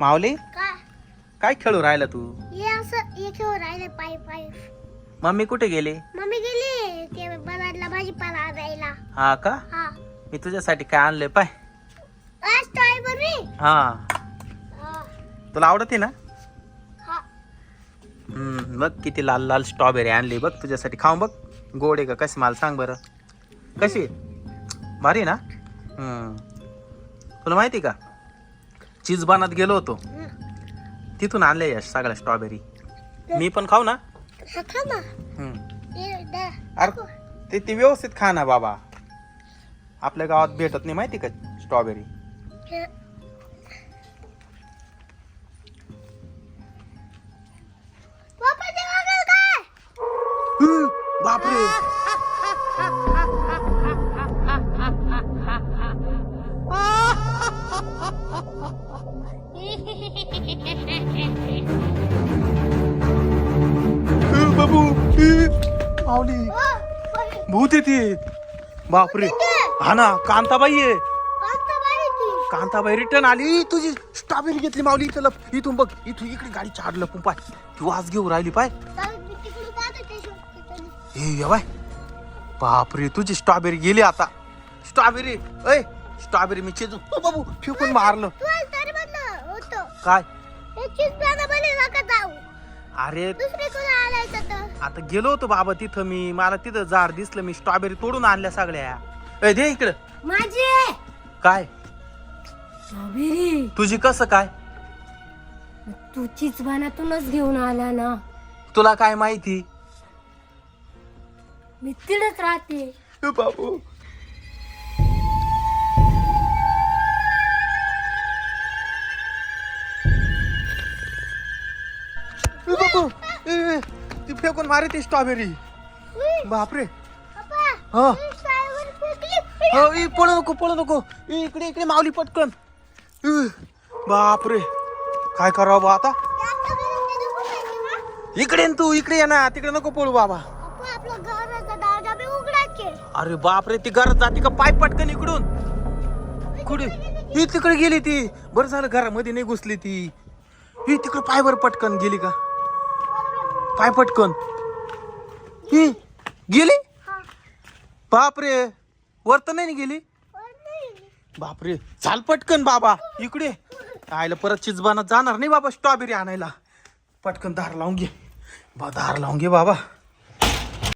माऊली? काय खेळू राहिला तू? हे असं हे खेळ राहिले पाय पाय. मम्मी कुठे गेले? मम्मी गेली. ते बाजारला भाजीपाला आणायला. हा का? हा. मी तुझ्यासाठी काय आणलंय पाय. आज टॉय बरी. हा. हा. तुला आवडते ना? हा. हम्म, बघ किती लाल लाल स्ट्रॉबेरी आणली बघ तुझ्यासाठी. खाऊन बघ. गोड आहे का? कशी? मला सांग बरं. कशी? भारी ना? हम्म. तुला माहिती का? चीज बनात गेलो होतो. तिथून आणले या सगळ्या स्ट्रॉबेरी मी पण खाऊ ना? हा खा ना. हम्म. दा- अरे ते ती व्यवस्थित खा ना बाबा. आपल्या गावात भेटत नाही माहिती का स्ट्रॉबेरी हे. काय? बापरे. बाबू माऊली भूत येते. बापरे. हा ना कांताबाई आहे. कांताबाई रिटर्न आली. तुझी स्ट्रॉबेरी घेतली माऊली. इथं लप इथून बघ. इथून इकडे गाडी चाडलं पण पाय. तू आज घेऊ राहिली पाय. हे बाय. बापरे तुझी स्ट्रॉबेरी गेली आता. स्ट्रॉबेरी ऐ स्ट्रॉबेरी मी चिजून ओ बाबू फेकून मारलं. तू आज तरी म्हणलं होतं. काय? हे चीज. अरे. आता गेलो होतो बाबा तिथं मी. मला तिथं झाड दिसलं. मी स्ट्रॉबेरी तोडून आणल्या सगळ्या. ए दे इकडं. माझी. काय? स्ट्रॉबेरी. तुझी कसं काय? तू चिचबानातूनच घेऊन आला ना. तुला काय माहिती? मी तिडच राहते. बाबू. ए ए, ए, ती फेकून मारे ती स्ट्रॉबेरी बापरे. हा. ही ई पळू नको पळू नको. ई, इकडे इकडे माऊली पटकन. ई, बापरे. काय करावं बा आता. इकडे न तू इकडे ये ना. तिकडे नको पळू बाबा. अरे बापरे ती घरात जाते का? पाय पटकन इकडून. कुठे? ही तिकडे गेली ती. बरं झालं घरामध्ये नाही घुसली ती. ही तिकडे पाय बर पटकन गेली का? पाय पटकन? ही गेली? हा. बापरे वर तर नाही गेली. बापरे चाल पटकन बाबा इकडे. आयला परत चिजबानात जाणार नाही बाबा स्ट्रॉबेरी आणायला. पटकन दार लावून घे. बा दार लावून घे बाबा.